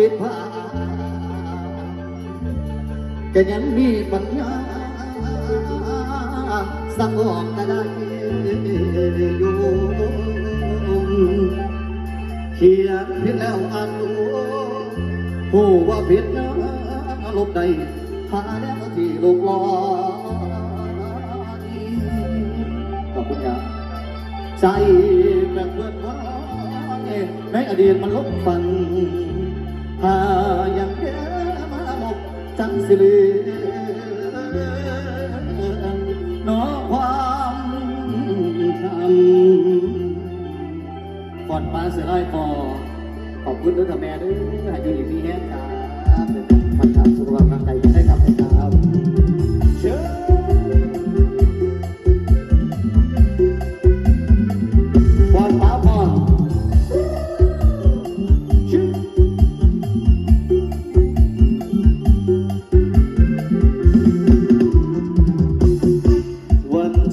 ติดผ้าก็ยังมีปัญญาสังออกก็ได้อยู่เขียนผิดแล้วอ่านดูผู้ว่าผิดนะลบใดหาแล้วที่ลบลอยขอบคุณครับใจแบบเพื่อนว่าในอดีตมันลบฟัน สิลือนอความทำก่อนมาเสียร้อยคอขอบคุณด้วยค่ะแม่ด้วยให้อยู่ดีมีแห้งครับเดี๋ยวพันธะสุขภาพร่างกายได้ครับนะ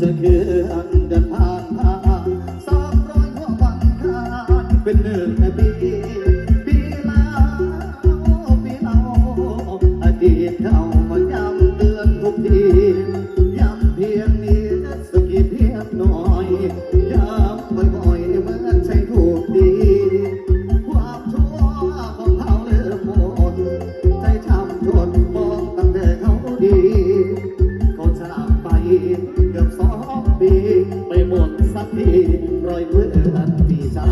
จะเคืออันเดินทางสองร้อยหัววังคานเป็นเดือนปีปีแล้วปีลาาอดีตเขา รอยเมื่ออันปีศา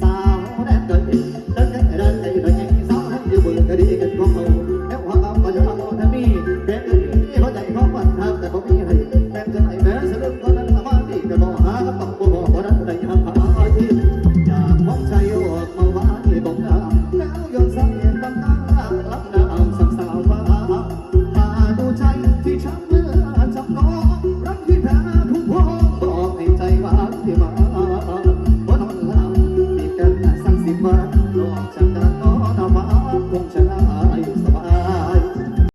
สาวแดดดินเดินเดินเนเดินเดินสบอร์กะดิ่กันก็เอ